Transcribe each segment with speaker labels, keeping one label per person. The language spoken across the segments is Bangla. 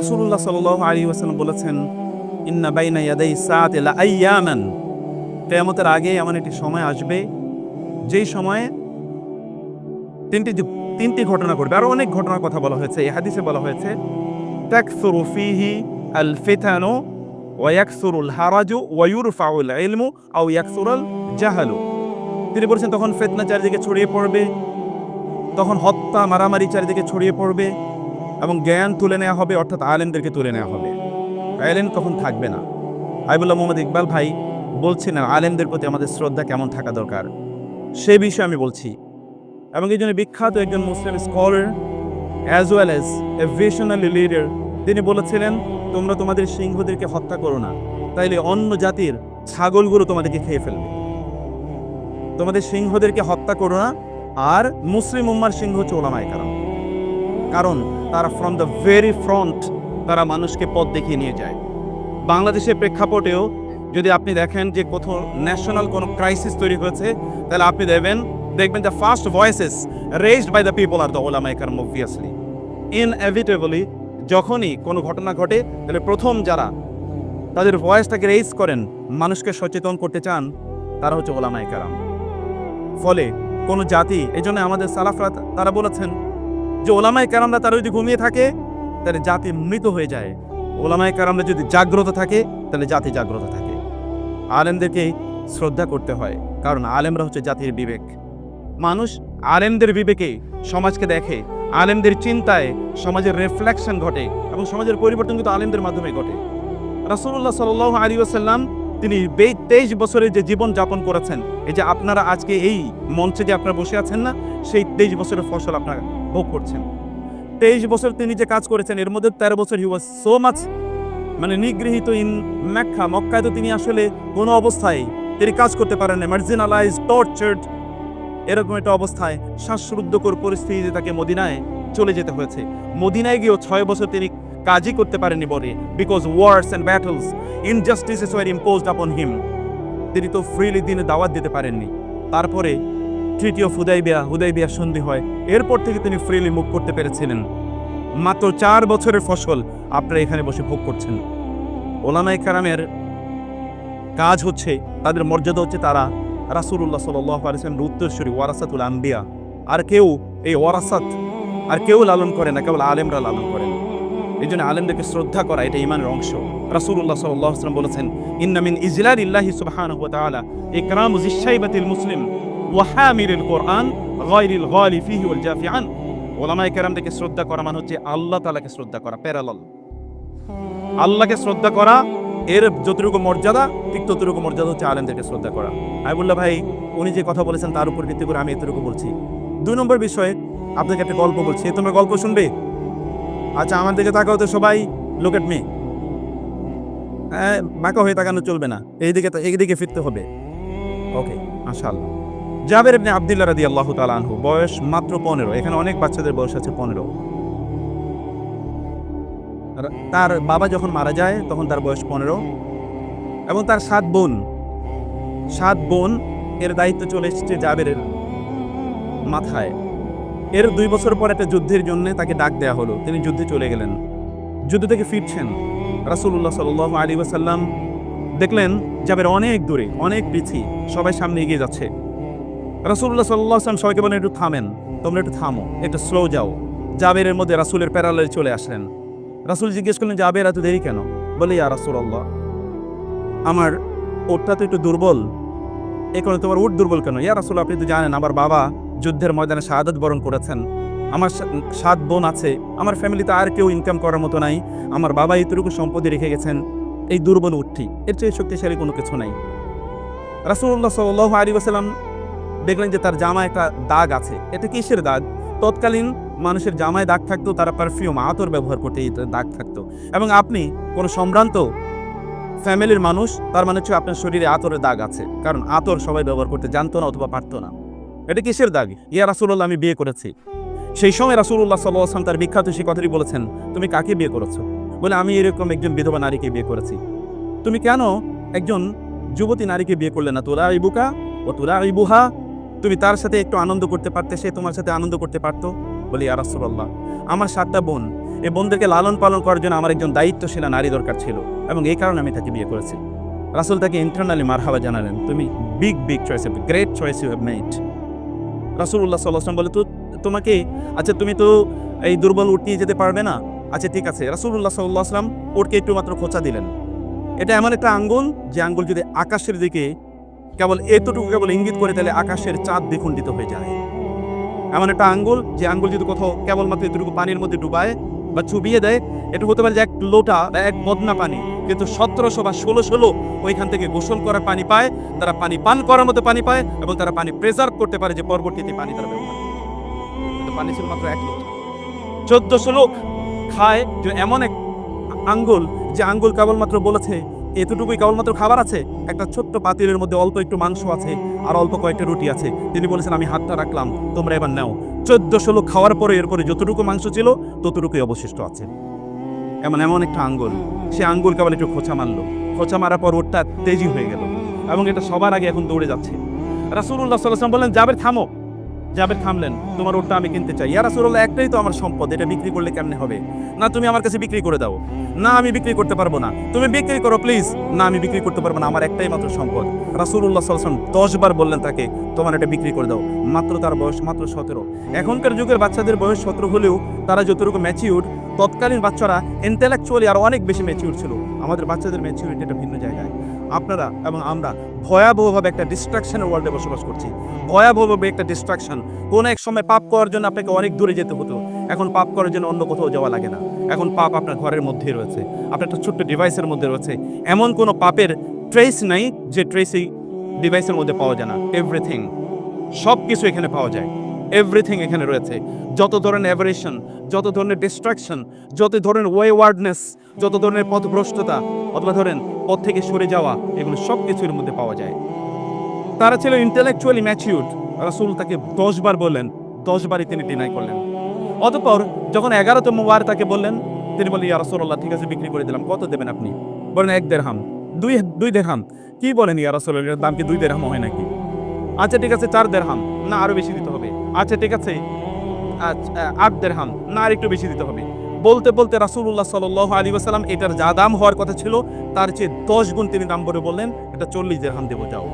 Speaker 1: রাসূলুল্লাহ সাল্লাল্লাহু আলাইহি ওয়াসাল্লাম বলেছেন, ইন্না বাইনা ইয়াদাই সাআতি এলা আইয়ামান। কিয়ামতের আগে এমন একটি সময় আসবে, যেই সময়ে তিনটি তিনটি ঘটনা ঘটবে। আরও অনেক ঘটনার কথা বলা হয়েছে, এই হাদিসে বলা হয়েছে আল ফিতানু ওয়া ইয়াকসুরুল হারাজু ওয়া ইউরফাউল ইলমু আও ইয়াকসুরাল জাহালু। তিনি বলছেন, তখন ফেতনা চারিদিকে ছড়িয়ে পড়বে, তখন হত্যা, মারামারি চারিদিকে ছড়িয়ে পড়বে। এবং জ্ঞান তুলে নেওয়া হবে, অর্থাৎ আলেমদেরকে তুলে নেওয়া হবে। আলেম তখন থাকবে না? আইবুল্লাহ মোহাম্মদ ইকবাল ভাই বলছিলেন আলেমদের প্রতি আমাদের শ্রদ্ধা কেমন থাকা দরকার? সে বিষয়ে আমি বলছি। এবং এই জন্য বিখ্যাত একজন Muslim scholar as well as a visionary leader তিনি বলেছিলেন, তোমরা তোমাদের সিংহদেরকে হত্যা করো না, তাইলে অন্য জাতির ছাগলগুলো তোমাদেরকে খেয়ে ফেলবে। তোমাদের সিংহদেরকে হত্যা করো না, আর মুসলিম উম্মার সিংহ হচ্ছে ওলামায় কারণ কারণ তারা ফ্রম দ্য ভেরি ফ্রন্ট তারা মানুষকে পথ দেখিয়ে নিয়ে যায়। বাংলাদেশের প্রেক্ষাপটেও যদি আপনি দেখেন যে কোথাও ন্যাশনাল কোনো ক্রাইসিস তৈরি হয়েছে, তাহলে আপনি দেখবেন দেখবেন the first voices raised by the people R the ওলামাই কারণ অবভিয়াসলি ইনএভিটেবলি যখনই কোনো ঘটনা ঘটে, তাহলে প্রথম যারা তাদের ভয়েসটাকে রেজ করেন, মানুষকে সচেতন করতে চান, তারা হচ্ছে ওলামাই কারাম ফলে কোনো জাতি, এই জন্য আমাদের সালাফরা, তারা বলেছেন যে ওলামাই কারামরা তারা যদি ঘুমিয়ে থাকে, তাহলে জাতি মৃত হয়ে যায়। ওলামাই কারামরা যদি জাগ্রত থাকে, তাহলে জাতি জাগ্রত থাকে। আলেমদেরকে শ্রদ্ধা করতে হয়, কারণ আলেমরা হচ্ছে জাতির বিবেক। মানুষ আলেমদের বিবেকে সমাজকে দেখে, আলেমদের চিন্তায় সমাজের রিফ্লেকশন ঘটে এবং সমাজের পরিবর্তন কিন্তু আলেমদের মাধ্যমে ঘটে। রাসূলুল্লাহ সাল্লাল্লাহু আলী ওসাল্লাম তিনি তেইশ বছরের যে জীবন যাপন করেছেন, এই যে আপনারা আজকে এই মঞ্চে যে আপনারা বসে আছেন না, সেই তেইশ বছরের ফসল আপনারা ভোগ করছেন। তেইশ বছর তিনি যে কাজ করেছেন, এর মধ্যে তেরো বছর হি ওয়াজ সো মাচ মানে নিগৃহীত ইন মেক্কা। মক্কায় তো তিনি আসলে কোনো অবস্থায় তিনি কাজ করতে পারেন না মার্জিনালাইজ টর্চার্ড এরকম একটা অবস্থায় শ্বাসরুদ্ধকর পরিস্থিতিতে তাকে মদিনায় চলে যেতে হয়েছে। মদিনায় গিয়েও ছয় বছর তিনি কাজই করতে পারেননি বলে because wars and battles injustices war imposed upon him তিনি তো ফ্রিলি দিনে দাওয়াত দিতে পারেননি। তারপরে তৃতীয় হুদাইবিয়া হুদাইবিয়া সন্ধি হয়। এরপর থেকে তিনি ফ্রিলি মুখ করতে পেরেছিলেন। মাত্র চার বছরের ফসল আপনারা এখানে বসে ভোগ করছেন। ওলামাই কারামের কাজ হচ্ছে, তাদের মর্যাদা হচ্ছে তারা রাসুল্লাহ সাল্লামের উত্তরসূরি ওয়ারাসাতুল আম্বিয়া আর কেউ এই ওয়ারাসাত আর কেউ লালন করে না, কেবল আলেমরা লালন করেন। এই জন্য আলেমদেরকে শ্রদ্ধা করা এটা ইমানের অংশ। রাসুল্লাহ সাল্লাম বলেছেন ইন্নামিন ইজলাল ইল্লাহি সুবহান ইকরামু জিশাইবাতিল মুসলিম ওয়াহামিরিল কোরআন গায়রিল গালি ফিহি ওয়াল জাফিআন। ওলামায়ে কেরামদেরকে শ্রদ্ধা করা মানে হচ্ছে আল্লাহ তাআলাকে শ্রদ্ধা করা, প্যারালাল। আল্লাহকে শ্রদ্ধা করা, এর যতটুকু মর্যাদা, ঠিক ততটুকু মর্যাদা হচ্ছে আলেমদেরকে শ্রদ্ধা করা। আইবুল্লাহ ভাই, উনি যে কথা বলেছেন তার উপর ভিত্তি করে আমি এতটুকু বলছি। দুই নম্বর বিষয়ে, আপনাকে একটা গল্প বলছি। তোমরা গল্প শুনবে? আচ্ছা আমার দিকে তাকাও তো সবাই। লোক এট মি হ্যাঁ বাঁকা হয়ে তাকানো চলবে না। এইদিকে এইদিকে ফিরতে হবে। ওকে মাশাআল্লাহ। জাবের ইবনে আব্দুল্লাহ রাদিয়াল্লাহু তাআলা আনহু, বয়স মাত্র পনেরো। এখানে অনেক বাচ্চাদের বয়স আছে পনেরো। তার বাবা যখন মারা যায়, তখন তার বয়স পনেরো। এবং তার সাত বোন। সাত বোন, এর দায়িত্ব চলে এসেছে জাবেরের মাথায়। এর দুই বছর পর একটা যুদ্ধের জন্য তাকে ডাক দেয়া হলো। তিনি যুদ্ধে চলে গেলেন। যুদ্ধ থেকে ফিরছেন। রাসুল্লাহ সাল আলী ওয়াসাল্লাম দেখলেন জাবের অনেক দূরে, অনেক পিছিয়ে সবাই সামনে এগিয়ে যাচ্ছে। রাসুল্লাহ সাল্লাহ আসলাম সবাইকে বলেন, একটু থামেন, তোমরা একটু থামো, একটু স্লো যাও। জাবেরের মধ্যে রাসুলের প্যারালে চলে আসলেন। রাসুল জিজ্ঞেস করলেন, জাবের, এত দেরি কেন? বলে, ইয়া রাসুল আল্লাহ আমার ওটটা তো একটু দুর্বল। এ তোমার উট দুর্বল কেন? ইয়া রাসুল, আপনি তো জানেন, আমার বাবা যুদ্ধের ময়দানে শাহাদত বরণ করেছেন। আমার সাত বোন আছে, আমার ফ্যামিলিতে আর কেউ ইনকাম করার মতো নাই, আমার বাবা এতটুকু সম্পত্তি রেখে গেছেন, এই দুর্বল উঠি এর চেয়ে শক্তিশালী কোনো কিছু নাই। রাসুল্লাহ সাল্লাহ আলী আসাল্লাম দেখলেন যে তার জামায় একটা দাগ আছে। এটা কিসের দাগ? তৎকালীন মানুষের জামায় দাগ থাকতো, তারা পারফিউম আতর ব্যবহার করতে দাগ থাকতো। এবং আপনি কোনো সম্ভ্রান্ত ফ্যামিলির মানুষ, তার মানে হচ্ছে আপনার শরীরে আতরের দাগ আছে। কারণ আতর সবাই ব্যবহার করতে জানতো না অথবা পারতো না। এটা কিসের দাগ? ইয়া রাসুল্লাহ আমি বিয়ে করেছি। সেই সময় রাসুল্লাহ সাল্লাম তার বিখ্যাত সেই কথাটি বলেছেন, তুমি কাকে বিয়ে করেছ? বলে, আমি এরকম একজন বিধবা নারীকে বিয়ে করেছি। তুমি কেন একজন যুবতী নারীকে বিয়ে করলে না? তোরা ইবুকা ও তোরা ইবুহা তুমি তার সাথে একটু আনন্দ করতে পারতে, সে তোমার সাথে আনন্দ করতে পারতো? বলি রাসূলুল্লাহ, আমার সাতটা বোন। এই বোনদেরকে লালন পালন করার জন্য আমার একজন দায়িত্বশীলা নারী দরকার ছিল এবং এই কারণে আমি তাকে বিয়ে করেছি। রাসুল তাকে ইন্টারনালি মারহাবা জানালেন, তুমি big big choice great choice you have made রাসূলুল্লাহ সাল্লাহাম বলে, তো তোমাকে আচ্ছা তুমি তো এই দুর্বল উঠ নিয়ে যেতে পারবে না? আচ্ছা ঠিক আছে। রাসুল্লাহ সাল্লাহ আসলাম ওটকে একটু মাত্র খোঁচা দিলেন। এটা এমন একটা আঙ্গুল, যে আঙ্গুল যদি আকাশের দিকে কেবল এতটুকু কেবল ইঙ্গিত করে, তাহলে আকাশের চাঁদ দ্বিখণ্ডিত হয়ে যায়। এমন একটা আঙ্গুল, যে আঙ্গুল যদি কোথাও কেবলমাত্র এতটুকু পানির মধ্যে ডুবায় বা চুবিয়ে দেয়, এটা হতে পারে যে এক লোটা বা এক বদনা পানি। কিন্তু সতেরোশো বা ষোলো ষোলো ওইখান থেকে গোসল করার পানি পায়, তারা পানি পান করার মতো পানি পায় এবং তারা পানি প্রেজার্ভ করতে পারে যে পরবর্তীতে পানি তারা ব্যবহার পানি ছিল মাত্র এক লোটা। চোদ্দশো লোক খায় যে এমন এক আঙ্গুল, যে আঙ্গুল কেবলমাত্র বলেছে এতটুকুই কেবলমাত্র খাবার আছে? একটা ছোট্ট পাতিলের মধ্যে অল্প একটু মাংস আছে, আর অল্প কয়েকটা রুটি আছে। তিনি বলেছেন, আমি হাতটা রাখলাম, তোমরা এবার নাও। চোদ্দ লোক খাওয়ার পরে এরপরে যতটুকু মাংস ছিল, ততটুকুই অবশিষ্ট আছে। এমন এমন একটা আঙ্গুল। সে আঙ্গুল কেবল একটু খোঁচা মারলো। খোঁচা মারার পর ওরটা তেজি হয়ে গেল এবং এটা সবার আগে এখন দৌড়ে যাচ্ছে। রাসুল্লাহ সাল্লাম বললেন যাবে থামো। যাবের থামলেন, তোমার ওরটা আমি কিনতে চাই। ইয়া রাসুল্লাহ একটাই তো আমার সম্পদ, এটা বিক্রি করলে কেমনে হবে? না, তুমি আমার কাছে বিক্রি করে দাও। না, আমি বিক্রি করতে পারব না। তুমি বিক্রি করো, প্লিজ। না, আমি বিক্রি করতে পারব না, আমার একটাই মাত্র সম্পদ। রাসুল্লাহ সাল্লাম দশ বার বললেন তাকে, তোমার এটা বিক্রি করে দাও। মাত্র তার বয়স, মাত্র সতেরো। এখনকার যুগের বাচ্চাদের বয়স সতেরো হলেও তারা যতটুকু ম্যাচিউর তৎকালীন বাচ্চারা ইন্টেলেকচুয়ালি আরও অনেক বেশি ম্যাচিউর ছিল। আমাদের বাচ্চাদের ম্যাচিউরিটি একটা ভিন্ন জায়গায়। আপনারা এবং আমরা ভয়াবহভাবে একটা ডিস্ট্রাকশনের ওয়ার্ল্ডে বসবাস করছি। ভয়াবহভাবে একটা ডিস্ট্রাকশন কোন এক সময় পাপ করার জন্য আপনাকে অনেক দূরে যেতে হতো। এখন পাপ করার জন্য অন্য কোথাও যাওয়া লাগে না। এখন পাপ আপনার ঘরের মধ্যেই রয়েছে। আপনার একটা ছোট্ট ডিভাইসের মধ্যে রয়েছে। এমন কোনো পাপের ট্রেস নাই যে ট্রেস এই ডিভাইসের মধ্যে পাওয়া যায় না। এভরিথিং সব কিছু এখানে পাওয়া যায়। এভরিথিং এখানে রয়েছে। যত ধরনের অ্যাভারেশন যত ধরনের ডিস্ট্রাকশন যত ধরনের ওয়ার্ডনেস যত ধরনের পথভ্রষ্টতা, অথবা ধরেন পথ থেকে সরে যাওয়া, এগুলো সব কিছুর মধ্যে পাওয়া যায়। তারা ছিল ইন্টেলেকচুয়ালি ম্যাচিউর্ড রাসুল তাকে দশবার বললেন দশবারই তিনি ডিনাই করলেন। অতঃপর যখন এগারোতম ওয়ার তাকে বললেন, তিনি বললেন, ইয়া রাসূলুল্লাহ, ঠিক আছে, বিক্রি করে দিলাম, কত দেবেন আপনি? বলেন, এক দেড় হাম দুই দুই দেড়হাম। কি বলেন, ইয়া রাসূলুল্লাহ, এর দাম কি দুই দেড়হাম হয় নাকি? আচ্ছা ঠিক আছে, চার দেড়হাম। না, আরও বেশি দিতে হবে। আচ্ছা ঠিক আছে। আচ্ছা, আট না আর একটু বেশি দিতে হবে। বলতে বলতে রাসূলুল্লাহ সাল্লাল্লাহু আলাইহি ওয়াসাল্লাম এটার যা দাম হওয়ার কথা ছিল তার চেয়ে দশ গুণ তিনি দাম বলে বললেন এটা চল্লিশ দেড়হাম দেবো যাও।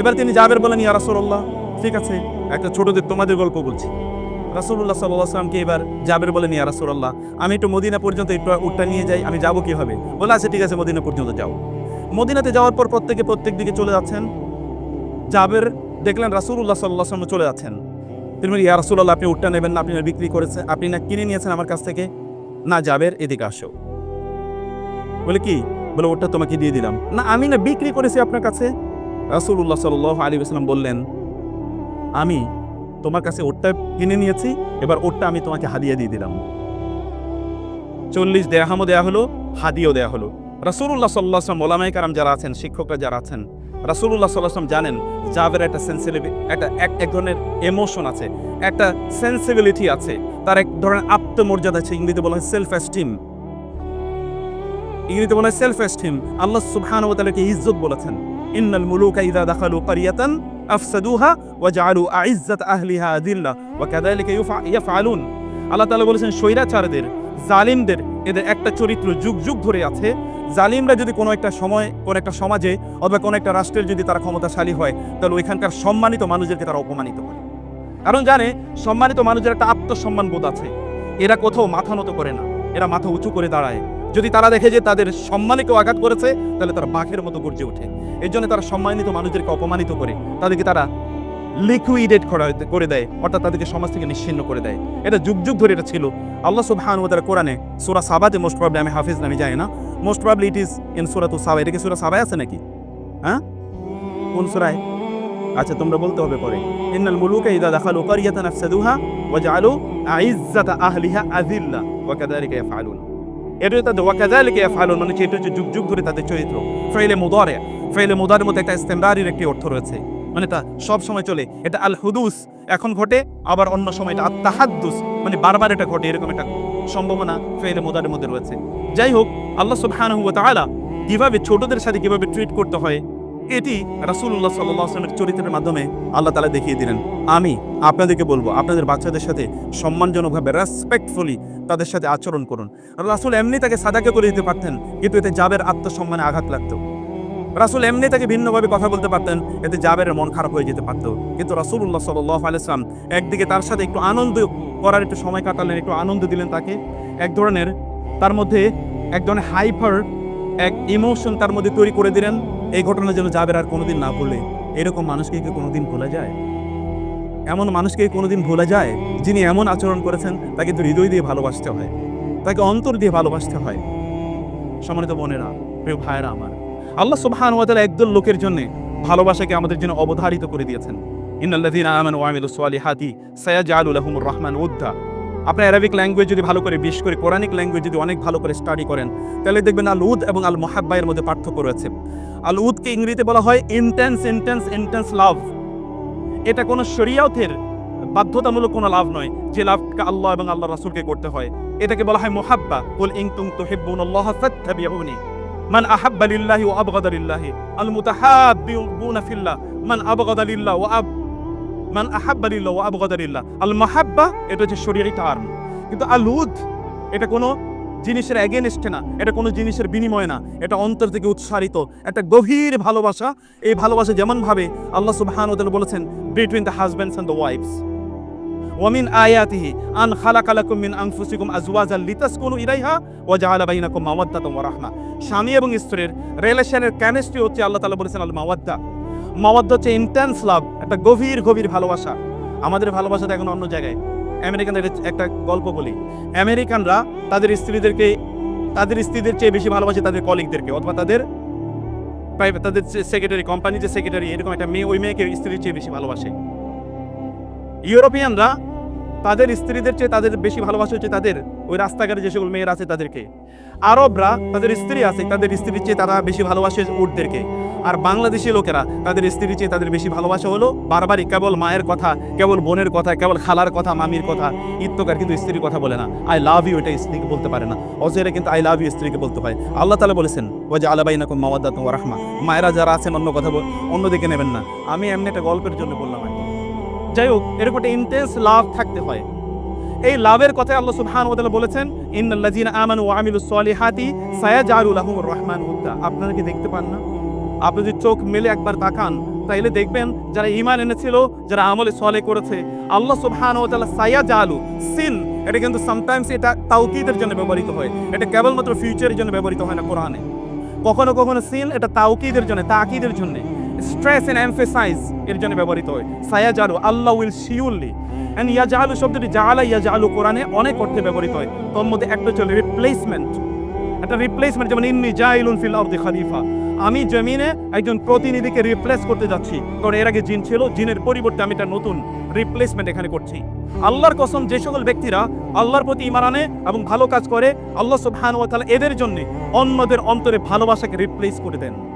Speaker 1: এবার তিনি যাবের বলেন ইয়া রাসূলুল্লাহ ঠিক আছে একটা ছোটদের তোমাদের গল্প বলছি। রাসূলুল্লাহ সাল্লাল্লাহু আলাইহি এবার জাবের বলেন ইয়া রাসূলুল্লাহ আমি একটু মদিনা পর্যন্ত একটু উটটা নিয়ে যাই আমি যাব কি হবে বলে আচ্ছা ঠিক আছে মদিনা পর্যন্ত যাও। মদিনাতে যাওয়ার পর প্রত্যেকে প্রত্যেক দিকে চলে যাচ্ছেন। জাবের দেখলেন সাল্লাল্লাহু আলাইহি ওয়াসাল্লাম চলে যাচ্ছেন। তিনি বলেন ইয়া রাসূলুল্লাহ, আপনি উটটা নেবেন না, আপনি বিক্রি করেছেন আপনি না কিনে নিয়েছেন আমার কাছ থেকে? না জাবের এদিকে আসো। বলে কি? বলে ওটা তোমাকে দিয়ে দিলাম। না, আমি না বিক্রি করেছি আপনার কাছে? রাসূলুল্লাহ সাল্লাল্লাহু আলাইহি ওয়াসাল্লাম বললেন, আমি তোমার কাছে ওটটা কিনে নিয়েছি, এবার ওটটা আমি তোমাকে হাদিয়া দিয়ে দিলাম। চল্লিশ দেহামও দেয়া হলো হাদিও দেয়া হলো। রাসূলুল্লাহ সাল্লাহ আসলাম ওলামাই কারাম যারা আছেন, শিক্ষকরা যারা আছেন রাসূলুল্লাহ সাল্লাহ আসলাম জানেন, জাবের একটা সেন্সিটিভ একটা এক এক ধরনের এমোশন আছে, একটা সেন্সিবিলিটি আছে, তার এক ধরনের আত্মমর্যাদা আছে, ইংরেজিতে বলা হয় সেলফ এস্টিম ইংরেজিতে বলা হয় সেলফ এস্টিম আল্লাহ সুবহানাহু ইজ্জত বলেছেন, ইন্নাল মুলুকা ইযা দাখালু ক্বরিয়াতান আফসাদুহা ওয়া জাআলু আইজ্জাত আহলিহা আদিল্লা ওয়া কাযালিকা ইয়াফআলুন। আল্লাহ তাআলা বলেছেন, স্বৈরাচারদের জালিমদের এদের একটা চরিত্র যুগ যুগ ধরে আছে। জালিমরা যদি কোনো একটা সময়, কোনো একটা সমাজে অথবা কোনো একটা রাষ্ট্রের যদি তারা ক্ষমতাশালী হয়, তাহলে ওইখানকার সম্মানিত মানুষদেরকে তারা অপমানিত করে। কারণ জানে, সম্মানিত মানুষের একটা আত্মসম্মান বোধ আছে। এরা কোথাও মাথা নত করে না, এরা মাথা উঁচু করে দাঁড়ায়। যদি তারা দেখে যে তাদের সম্মানে কেউ আঘাত করেছে, তাহলে তারা বাঘের মতো গর্জে ওঠে। এর জন্য তারা সম্মানিত মানুষদেরকে অপমানিত করে। তাদেরকে তারা লিকুইডেট করা করে দেয়, অর্থাৎ তাদেরকে সমাজ থেকে নিশ্চিন্ন করে দেয়। এটা যুগ যুগ ধরে এটা ছিল। আল্লাহ সুবহান ওয়া তাআলা কোরআনে সূরা সাবাতে মোস্ট প্রবলি আমি হাফিজ নামি জানি না। Most probably it is in সূরা তু সাবা, এটা কি সূরা সাবায় আছে নাকি? হ্যাঁ? কোন সূরায়? আচ্ছা তোমরা বলতে হবে পরে। ইন্নাল মুলুকা ইদা দাখালু ক্বরিয়াতান আফসাদুহা ওয়া আইজ্জাতা আহলিহা আযিল্লা ওয়া কাযালিকা ইয়াফআলুন। এটা তাদের মানে যুগ যুগ ধরে তাদের চরিত্র। ফাইলে মুদারে, ফাইলে মুদারের মধ্যে একটা ইস্তেমরারির একটি অর্থ রয়েছে। মানে তা সব সময় চলে। এটা আল হুদুস এখন ঘটে আবার অন্য সময় এটা আত্মাহাদ্দুস মানে বারবার এটা ঘটে, এরকম একটা সম্ভাবনা ফেলে মোদারের মধ্যে রয়েছে। যাই হোক, আল্লাহ সুবহানাহু ওয়া কীভাবে ছোটদের সাথে কীভাবে ট্রিট করতে হয়, এটি আলাইহি ওয়াসাল্লামের চরিত্রের মাধ্যমে আল্লাহ তালা দেখিয়ে দিলেন। আমি আপনাদেরকে বলব, আপনাদের বাচ্চাদের সাথে সম্মানজনকভাবে রেসপেক্টফুলি তাদের সাথে আচরণ করুন। রাসূল এমনি তাকে সাদাকে করে দিতে পারতেন, কিন্তু এতে জাবের আত্মসম্মানে আঘাত লাগতো। রাসূল এমনি তাকে ভিন্নভাবে কথা বলতে পারতেন, এতে জাবেরের মন খারাপ হয়ে যেতে পারতো। কিন্তু রাসূলুল্লাহ সাল্লাল্লাহু আলাইহি ওয়াসাল্লাম একদিকে তার সাথে একটু আনন্দ করার একটু সময় কাটালেন, একটু আনন্দ দিলেন তাকে। এক ধরনের তার মধ্যে এক ধরনের হাইফার এক ইমোশন তার মধ্যে তৈরি করে দিলেন, এই ঘটনা যেন জাবের আর কোনোদিন না ভুলে। এরকম মানুষকে কি কোনোদিন ভোলা যায়? এমন মানুষকে কোনোদিন ভোলা যায়, যিনি এমন আচরণ করেছেন, তাকে তো হৃদয় দিয়ে ভালোবাসতে হয়, তাকে অন্তর দিয়ে ভালোবাসতে হয়। সম্মানিত বোনেরা, প্রিয় ভাইয়েরা আমার আল্লাহ সুবহান ওয়া তাআলা একদল লোকের জন্য ভালোবাসাকে আমাদের জন্য অবধারিত করে দিয়েছেন। ইন্নাল্লাযীনা আমানু ওয়া আমিলুস সালিহাতি সায়াজআলু লাহুমুর রহমান উদ্দা। আপনি অ্যারাবিক ল্যাঙ্গুয়েজ যদি ভালো করে বিশেষ করে কোরআনিক ল্যাঙ্গুয়েজ যদি অনেক ভালো করে স্টাডি করেন, তাহলে দেখবেন আল উদ এবং আল মোহাব্বাইয়ের মধ্যে পার্থক্য রয়েছে। আল উদকে ইংরেজিতে বলা হয় ইন্টেন্স ইন্টেন্স ইন্টেন্স লাভ এটা কোনো শরিয়াতের বাধ্যতামূলক কোনো লাভ নয়, যে লাভকে আল্লাহ এবং আল্লাহ রাসূলকে করতে হয়। এটাকে বলা হয় মোহাব্বা। কুল ইন তুম তুহিব্বুনাল্লাহ ফাত্তাবিউনি। মান আহাব্বা ওয়া আবগাদা লিল্লাহি। আল মুতাহাব্বিউনা মান আবগাদা লিল্লাহ ওয়া আব মান আহাব্বা লিল্লাহ ওয়া আবগাদা লিল্লাহ। আল মাহাব্বা, এটা হচ্ছে টার্ম। কিন্তু আলুদ এটা কোনো জিনিসের এগেনস্টে না। এটা কোনো জিনিসের বিনিময় না। এটা অন্তর থেকে উৎসারিত। একটা গভীর ভালোবাসা। এই ভালোবাসা যেমন ভাবে আল্লাহ সুবহানাহু ওয়া বলেছেন between the husbands and the wives ওয়ামিন আয়াতিহি আন খালাকালাকুম মিন আনফুসিকুম আজওয়াজাল লিতাসকুনু ইলাইহা ওয়া জাআলা বাইনাকুম মাওয়াদ্দাতাম ওয়া রাহমা স্বামী এবং স্ত্রীর রিলেশনের কেমিস্ট্রি হচ্ছে আল্লাহ তাআলা বলেছেন আল মাওয়াদ্দা। মাওয়াদ্দা হচ্ছে ইন্টেন্স লাভ একটা গভীর গভীর ভালোবাসা। আমাদের ভালোবাসাটা এখন অন্য জায়গায়। আমেরিকানদের একটা গল্প বলি। আমেরিকানরা তাদের স্ত্রীদেরকে, তাদের স্ত্রীদের চেয়ে বেশি ভালোবাসে তাদের কলিগদেরকে অথবা তাদের প্রাইভেট তাদের সেক্রেটারি কোম্পানি যে সেক্রেটারি এরকম একটা মেয়ে, ওই মেয়েকে স্ত্রীর চেয়ে বেশি ভালোবাসে। ইউরোপিয়ানরা তাদের স্ত্রীদের চেয়ে তাদের বেশি ভালোবাসা হচ্ছে তাদের ওই রাস্তাঘাটে যে সকল মেয়েরা আছে তাদেরকে। আরবরা তাদের স্ত্রী আছে, তাদের স্ত্রীর চেয়ে তারা বেশি ভালোবাসে উটদেরকে আর বাংলাদেশি লোকেরা তাদের স্ত্রীর চেয়ে তাদের বেশি ভালোবাসা হলো বারবারই কেবল মায়ের কথা, কেবল বোনের কথা, কেবল খালার কথা, মামির কথা ইত্যকার কিন্তু স্ত্রীর কথা বলে না। আই লাভ ইউ এটা স্ত্রীকে বলতে পারে না। অজেরা কিন্তু আই লাভ ইউ স্ত্রীকে বলতে হয় আল্লাহ তালা বলেছেন ওয়াজা আলাবাই নাকুম মাওয়াদ্দাত ওয়া রাহমা মায়েরা যারা আছেন, অন্য কথা অন্যদিকে নেবেন না। আমি এমনি একটা গল্পের জন্য বললাম। যাই হোক, এরকম একটা ইন্টেন্স লাভ থাকতে হয়। এই লাভের কথায় আল্লাহ সুবহানাহু ওয়া তাআলা বলেছেন ইন্নাল্লাযীনা আমানু ওয়া আমিলুস সলিহাতি সায়াজআলু লাহুমুর রহমান উদ্দা। আপনারা কি দেখতে পান না? আপনি যদি চোখ মেলে একবার তাকান, তাইলে দেখবেন যারা ঈমান এনেছিল, যারা আমলে সলে করেছে, আল্লাহ সুবহানাহু ওয়া তাআলা সায়াজআলু সিন, এটা কিন্তু সামটাইমস এটা তাওকিদের জন্য ব্যবহৃত হয়। এটা কেবলমাত্র ফিউচারের জন্য ব্যবহৃত হয় না কোরআনে। কখনো কখনো সিন এটা তাওকিদের জন্য, তাকিদের জন্য। স্ট্রেস এন্ড এমফেসাইজ এর জন্য ব্যবহৃত হয়। সায়াজালু, আল্লাহ উইল শিউরলি এন্ড ইয়াজালু শব্দটি জাআলা ইয়াজালু কোরআনে অনেক অর্থে ব্যবহৃত হয়। তোর মধ্যে একটা হচ্ছে রিপ্লেসমেন্ট একটা রিপ্লেসমেন্ট যেমন ইন্নি জাইলুন ফিল আরদি খলিফা। আমি জমিনে একজন প্রতিনিধিকে রিপ্লেস করতে যাচ্ছি। কারণ এর আগে জিন ছিল, জিনের পরিবর্তে আমি একটা নতুন রিপ্লেসমেন্ট এখানে করছি। আল্লাহর কসম, যে সকল ব্যক্তিরা আল্লাহর প্রতি ইমান আনে এবং ভালো কাজ করে, আল্লাহ সুবহানাহু ওয়া এদের জন্য অন্যদের অন্তরে ভালোবাসাকে রিপ্লেস করে দেন।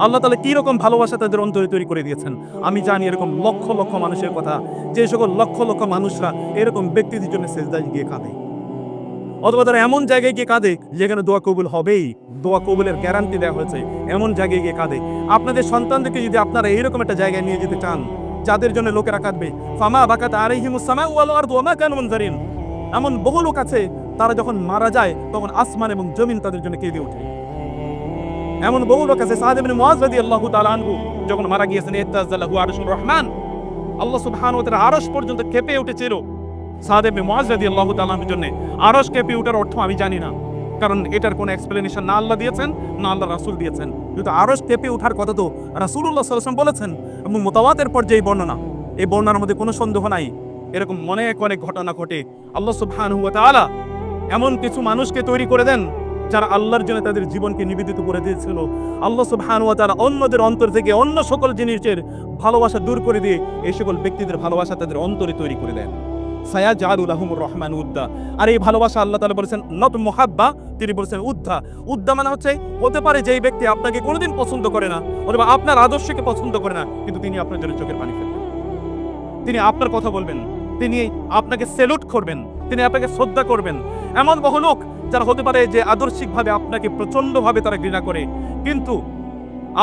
Speaker 1: আল্লাহ তালা কি রকম ভালোবাসা তাদের অন্তরে তৈরি করে দিয়েছেন? আমি জানি এরকম লক্ষ লক্ষ মানুষের কথা, যে সকল লক্ষ লক্ষ মানুষরা এরকম ব্যক্তিদের জন্য সেজদায় গিয়ে কাঁদে। অথবা তারা এমন জায়গায় গিয়ে কাঁদে, যেখানে দোয়া কবুল হবেই। দোয়া কবুলের গ্যারান্টি দেওয়া হয়েছে, এমন জায়গায় গিয়ে কাঁদে। আপনাদের সন্তানদেরকে যদি আপনারা এইরকম একটা জায়গায় নিয়ে যেতে চান, যাদের জন্য লোকেরা কাঁদবে, ফামা বাকাত আলাইহিমুস-সামা ওয়াল আরদু ওয়া মা কানু এমন বহু লোক আছে, তারা যখন মারা যায়, তখন আসমান এবং জমিন তাদের জন্য কেঁদে ওঠে। এমন বহু লোক আছে সাদ ইবনে মুআজ রাদিয়াল্লাহু তাআলা যখন মারা গিয়েছেন ইত্তাজাল্লাহু আরশুর রহমান। আল্লাহ সুবহানাহু ওয়া তাআলা পর্যন্ত কেঁপে উঠেছিল। সাদ ইবনে মুআজ রাদিয়াল্লাহু তাআলা জন্য আরশ কেঁপে ওঠার অর্থ আমি জানি না, কারণ এটার কোনো এক্সপ্লেনেশন না আল্লাহ দিয়েছেন, না আল্লাহ রাসূল দিয়েছেন। কিন্তু আরশ কেঁপে ওঠার কথা তো আলাইহি ওয়াসাল্লাম বলেছেন, এবং মুতাওয়াতের পর্যায়ে বর্ণনা, এই বর্ণনার মধ্যে কোনো সন্দেহ নাই। এরকম অনেক অনেক ঘটনা ঘটে। আল্লাহ সুবহানাহু ওয়া তাআলা এমন কিছু মানুষকে তৈরি করে দেন যারা আল্লাহর জন্য তাদের জীবনকে নিবেদিত করে দিয়েছিল। আল্লাহ সুবহান ওয়া তাআলা অন্যদের অন্তর থেকে অন্য সকল জিনিসের ভালোবাসা দূর করে দিয়ে এই সকল ব্যক্তিদের ভালোবাসা তাদের অন্তরে তৈরি করে দেন। সায়া জারুল আহমুর রহমান উদ্দা। আর এই ভালোবাসা আল্লাহ তালা বলেছেন নত মোহাব্বা তিনি বলেছেন উদ্ধা উদ্ধা মানে হচ্ছে, হতে পারে যে ব্যক্তি আপনাকে কোনোদিন পছন্দ করে না, অথবা আপনার আদর্শকে পছন্দ করে না, কিন্তু তিনি আপনার জন্য চোখের পানি ফেলবেন। তিনি আপনার কথা বলবেন, তিনি আপনাকে সেলুট করবেন, তিনি আপনাকে শ্রদ্ধা করবেন। এমন বহু লোক যারা হতে পারে যে আদর্শিকভাবে আপনাকে প্রচণ্ডভাবে তারা ঘৃণা করে, কিন্তু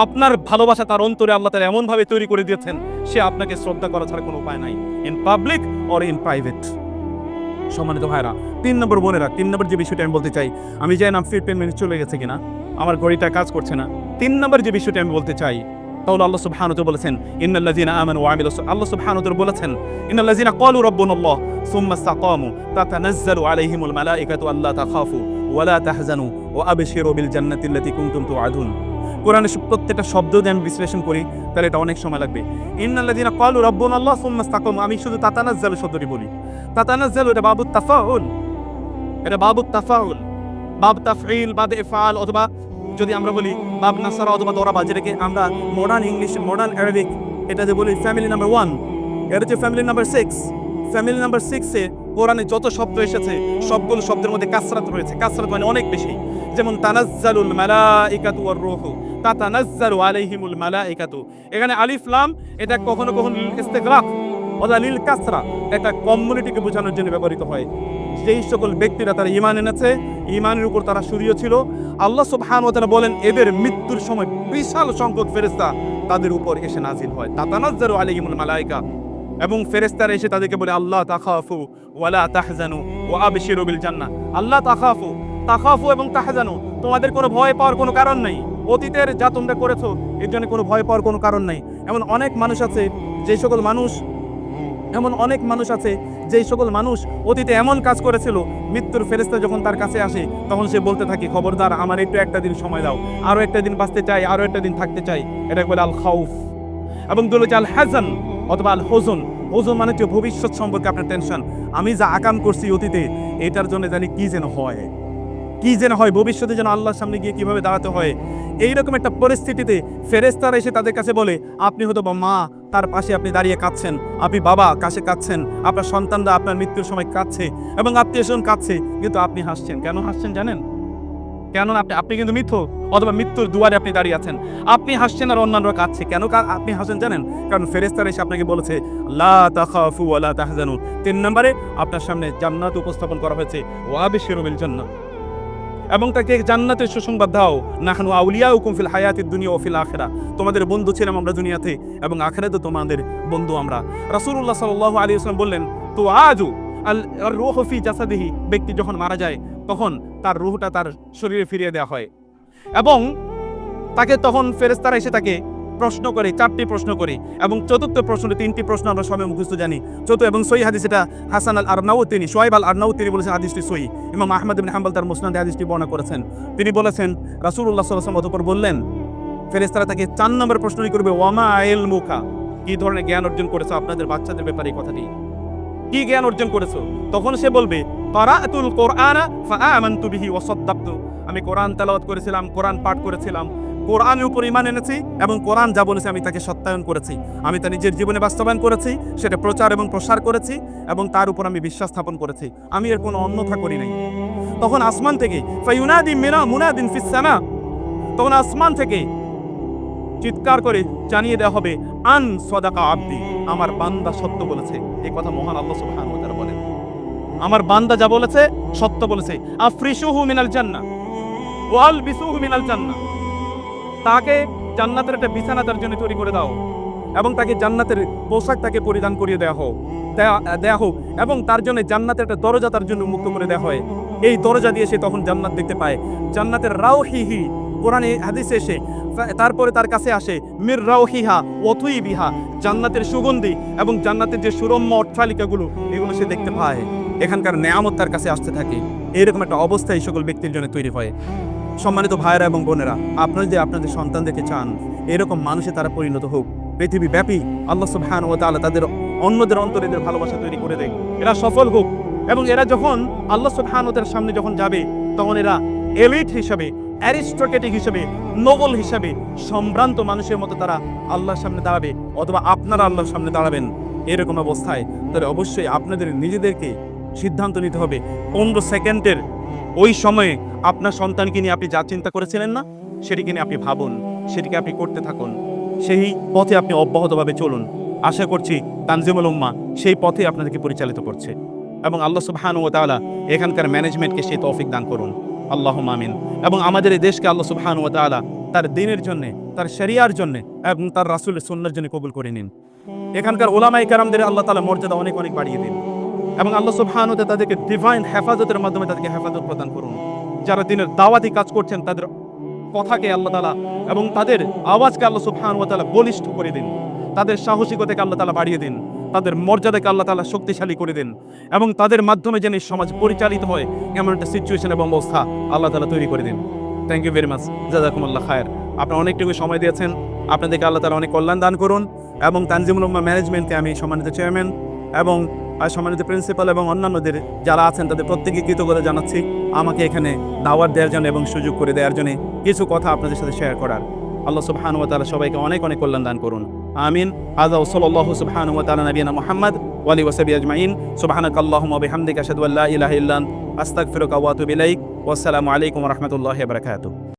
Speaker 1: আপনার ভালোবাসা তার অন্তরে আল্লাহ তারা এমনভাবে তৈরি করে দিয়েছেন, সে আপনাকে শ্রদ্ধা করা ছাড়া কোনো উপায় নাই in public or in private সম্মানিত ভাইরা তিন নম্বর বোনেরা, তিন নম্বর যে বিষয়টা আমি বলতে চাই, আমি জানি না ফিফটিন মিনিট চলে গেছে কিনা, আমার ঘড়িটা কাজ করছে না। তিন নম্বর যে বিষয়টা আমি বলতে চাই তাহলে আল্লাহ সুবহানাহু ওয়া বলেছেন, ইন্নাল্লাযিনা আমানু ওয়া আমিলুস আল্লাহ সুবহানাহু ওয়া বলেছেন, ইন্নাল্লাযিনা ক্বালু রাব্বুনাল্লাহ সুম্মা ইসতাকামু তাতানাজ্জালু আলাইহিমুল মালাইকাতু আল্লা তাখাফু ওয়া লা তাহজানু ওয়া আবশিরু বিল জান্নাতি আল্লাতী কুনতুম তুআদুন। কোরআনের প্রত্যেকটা শব্দ যদি আমি বিশ্লেষণ করি, তাহলে এটা অনেক সময় লাগবে। ইন্নাল্লাযিনা ক্বালু রাব্বুনাল্লাহ সুম্মা ইসতাকামু আমি শুধু তাতানাজ্জালু শব্দটি বলি। তাতানাজ্জালু এটা বাবু তাফাউল। এটা বাবু তাফাউল। বাব তাফঈল বাদ ইফআল অথবা যদি আমরা বলি বাব নাসারা অথবা দরাবা যেটাকে আমরা মডার্ন ইংলিশ মডার্ন অ্যারাবিক এটা যে বলি ফ্যামিলি নাম্বার ওয়ান এটা হচ্ছে family number six family number সিক্সে কোরআনে যত শব্দ এসেছে, সবগুলো শব্দের মধ্যে কাসরাত রয়েছে। কাসরাত মানে অনেক বেশি। যেমন, তানাজ্জালুল মালাইকাতু ওয়ার রূহু। তাতানাজ্জালু আলাইহিমুল মালাইকাতু। এখানে আলিফ, লাম, এটা কখনো কখনো ইস্তেগরাক অথবা নীল কাসরা। একটা কমিউনিটিকে বোঝানোর জন্য ব্যবহৃত হয়। যেই সকল ব্যক্তিরা তারা ইমান এনেছে ইমানের উপর তারা সূর্য ছিল। আল্লাহ সুবহান ওয়া তাআলা বলেন, এদের মৃত্যুর সময় বিশাল সংখ্যক ফেরেশতা তাদের উপর এসে নাজিল হয়। তাতানাজ্জালু আলাইহিমুল মালাইকা। এবং ফেরেশতারা এসে তাদেরকে বলে, আল্লাহ তাখাফু ওয়ালা তাহজানু ও আবশিরু বিল জান্নাহ। আল্লাহ তাখাফু তাখাফু এবং তাহজানু, তোমাদের কোনো ভয় পাওয়ার কোনো কারণ নেই। অতীতের যা তোমরা করেছ, এর জন্য কোনো ভয় পাওয়ার কোনো কারণ নেই। এমন অনেক মানুষ আছে, যে সকল মানুষ এমন অনেক মানুষ আছে যেই সকল মানুষ অতীতে এমন কাজ করেছিল, মৃত্যুর ফেরেস্তা যখন তার কাছে আসে, তখন সে বলতে থাকে, খবরদার, আমার একটু একটা দিন সময় দাও আরও একটা দিন বাঁচতে চাই আরও একটা দিন থাকতে চাই। এটা বলে আল খাউফ এবং দুল আল অথবা আল হোজন হোজন মানে হচ্ছে ভবিষ্যৎ সম্পর্কে আপনার টেনশন আমি যা আকাম করছি অতীতে, এটার জন্য জানি কি যেন হয়। কি যেন হয়, ভবিষ্যতে যেন আল্লাহর সামনে গিয়ে কীভাবে দাঁড়াতে হয়। এইরকম একটা পরিস্থিতিতে ফেরেস্তারা এসে তাদের কাছে বলে, আপনি হয়তো বা মা তার পাশে আপনি দাঁড়িয়ে কাঁদছেন। আপনি বাবা, কাছে কাঁদছেন। আপনার সন্তানরা আপনার মৃত্যুর সময় কাঁদছে এবং আত্মীয় স্বজন কাঁদছে। কিন্তু আপনি হাসছেন। কেন হাসছেন জানেন? কেন আপনি আপনি কিন্তু মিথ্য অথবা মৃত্যুর দুয়ারে আপনি দাঁড়িয়ে আছেন। আপনি হাসছেন আর অন্যান্যরা কাঁদছে। কেন আপনি হাসেন জানেন? কারণ ফেরেস্তার এসে আপনাকে বলেছে তিন নম্বরে আপনার সামনে জান্নাত উপস্থাপন করা হয়েছে। ওয়া বিশিরুল জান্নাত এবং তাকে জান্নাতের সুসংবাদ দাও। নাহানু আউলিয়া ফিল হায়াতের দুনিয়া ও ফিল আখেরা। তোমাদের বন্ধু ছিলাম আমরা দুনিয়াতে এবং আখেরাতে তোমাদের বন্ধু আমরা। রাসুল্লাহ সাল আলী আসলাম বললেন, তো আজু আল রূহ ফি জাসাদিহি। ব্যক্তি যখন মারা যায়, তখন তার রুহটা তার শরীরে ফিরিয়ে দেওয়া হয়। এবং তাকে তখন ফেরেস্তারা এসে তাকে প্রশ্ন করে, চারটি প্রশ্ন করে এবং চতুর্থ প্রশ্নে তিনটি প্রশ্ন আমরা সবাই মুখস্থ জানি। চতুর্থ এবং সই হাদিস এটা হাসান আল আরনাউ তিনি সোয়াইব আল আরনাউ তিনি বলেছেন হাদিসটি সই এবং আহমদ বিন হাম্বল তার মুসনাদে হাদিসটি বর্ণনা করেছেন। তিনি বলেছেন আলাইহি ওয়াসাল্লাম অতঃপর বললেন, ফেরেশতারা তাকে চার নম্বর প্রশ্নটি করবে, ওয়ামা আইল মুখা কি ধরনের জ্ঞান অর্জন করেছ আপনাদের বাচ্চাদের ব্যাপারে এই কথাটি? কি জ্ঞান অর্জন করেছ? তখন সে বলবে আমি কোরআন তেলাওয়াত করেছিলাম, কোরআন পাঠ করেছিলাম। কোরআনের উপর ইমান এনেছি এবং কোরআন যা বলেছে আমি তাকে সত্যায়ন করেছি। আমি তা নিজের জীবনে বাস্তবায়ন করেছি, সেটা প্রচার এবং প্রসার করেছি এবং তার উপর আমি বিশ্বাস স্থাপন করেছি। আমি এর কোনো অন্যথা করি নাই। তখন আসমান থেকে মিনা মুনাদিন ফিস সামা। তখন আসমান থেকে চিৎকার করে জানিয়ে দেওয়া হবে, আন সদাকা আব্দি, আমার বান্দা সত্য বলেছে। এই কথা মহান আল্লাহ সুবহানাহু ওয়া বলেন। আমার বান্দা যা বলেছে, সত্য বলেছে। আফরিশুহু মিনাল জান্নাহ ওয়াল বিসুহু মিনাল জান্নাহ। তাকে জান্নাতের একটা বিছানা তার জন্য তৈরি করে দাও এবং তাকে জান্নাতের পোশাক তাকে পরিধান করিয়ে দেওয়া হোক, দেয়া হোক এবং তার জন্য জান্নাতের একটা দরজা তার জন্য মুক্ত করে দেওয়া হয়। এই দরজা দিয়ে সে তখন জান্নাত দেখতে পায়। জান্নাতের রাও হি হি কোরআনে হাদিসে এসে তারপরে তার কাছে আসে, মির রাও হিহা অথুই বিহা জান্নাতের সুগন্ধি এবং জান্নাতের যে সুরম্য অট্টালিকাগুলো, এগুলো সে দেখতে পায়। এখানকার নেয়ামত তার কাছে আসতে থাকে। এরকম একটা অবস্থা এই সকল ব্যক্তির জন্য তৈরি হয়। সম্মানিত ভাইয়েরা এবং বোনেরা, আপনারা যে আপনাদের সন্তানদেরকে চান, এরকম মানুষে তারা পরিণত হোক। পৃথিবী ব্যাপী আল্লাহ সুবহান ও তাআলা তাদের অন্যদের অন্তরে এদের ভালোবাসা তৈরি করে দেয়। এরা সফল হোক এবং এরা যখন আল্লাহ সুবহান ও তাআলার সামনে যখন যাবে, তখন এরা এলিট হিসাবে, অ্যারিস্টোক্রেটিক হিসাবে, নোবেল হিসাবে সম্ভ্রান্ত মানুষের মতো তারা আল্লাহর সামনে দাঁড়াবে অথবা আপনারা আল্লাহর সামনে দাঁড়াবেন। এরকম অবস্থায় তাহলে অবশ্যই আপনাদের নিজেদেরকে সিদ্ধান্ত নিতে হবে। পনেরো সেকেন্ডের ওই সময়ে আপনার সন্তানকে নিয়ে আপনি যা চিন্তা করেছিলেন না, সেটিকে নিয়ে আপনি ভাবুন, সেটিকে আপনি করতে থাকুন। সেই পথে আপনি অব্যাহতভাবে চলুন। আশা করছি তানজিমুল উম্মা সেই পথে আপনাদেরকে পরিচালিত করছে। এবং আল্লাহ সুবহান ও তাআলা এখানকার ম্যানেজমেন্টকে সেই তৌফিক দান করুন। আল্লাহ মামিন এবং আমাদের এই দেশকে আল্লাহ সুবহান ও তাআলা তার দিনের জন্যে, তার শরিয়ার জন্যে এবং তার রাসূলের সুন্নার জন্য কবুল করে নিন। এখানকার ওলামাই কারামদের আল্লাহ তালা মর্যাদা অনেক অনেক বাড়িয়ে দিন। এবং আল্লাহ সুবহান ও তাদেরকে ডিভাইন হেফাজতের মাধ্যমে তাদেরকে হেফাজত প্রদান করুন। যারা দিনের দাওয়াতি কাজ করছেন, তাদের কথাকে আল্লাহ তালা এবং তাদের আওয়াজকে আল্লাহ সুবহান ও তাআলা বলিষ্ঠ করে দিন। তাদের সাহসিকতাকে আল্লাহ তালা বাড়িয়ে দিন। তাদের মর্যাদাকে আল্লাহ তালা শক্তিশালী করে দিন এবং তাদের মাধ্যমে যেন সমাজ পরিচালিত হয় এমন একটা সিচুয়েশন এবং অবস্থা আল্লাহ তালা তৈরি করে দিন। থ্যাংক ইউ ভেরি মাচ জাজাকুমুল্লাহ খায়ের। আপনারা অনেকটুকু সময় দিয়েছেন। আপনাদেরকে আল্লাহ তালা অনেক কল্যাণ দান করুন এবং তানজিমুল উম্মা ম্যানেজমেন্টকে আমি সম্মানিত চেয়ারম্যান এবং সম্মানিত প্রিন্সিপাল এবং অন্যান্যদের যারা আছেন, তাদের প্রত্যেকে কৃতজ্ঞতা জানাচ্ছি। আমাকে এখানে দাওয়াত দেওয়ার জন্য এবং সুযোগ করে দেওয়ার জন্য কিছু কথা আপনাদের সাথে শেয়ার করার। আল্লাহ সুবহানাহু ওয়া তাআলা সবাইকে অনেক অনেক কল্যাণ দান করুন। আমিন। আযা সাল্লাল্লাহু সুবহানাহু ওয়া তাআলা নবিয়ানা মুহাম্মদ ওয়া আলিহি ওয়া সাহবিহি আজমাইন। সুবহানাকাল্লাহুম্মা ওয়া বিহামদিকা আল্লা ইলাহা ইল্লা আনতা আস্তাগফিরুকা ওয়া আতুবু ইলাইক। ওয়াসসালামু আলাইকুম রাহমাতুল্লাহি ওয়া বারাকাতুহু।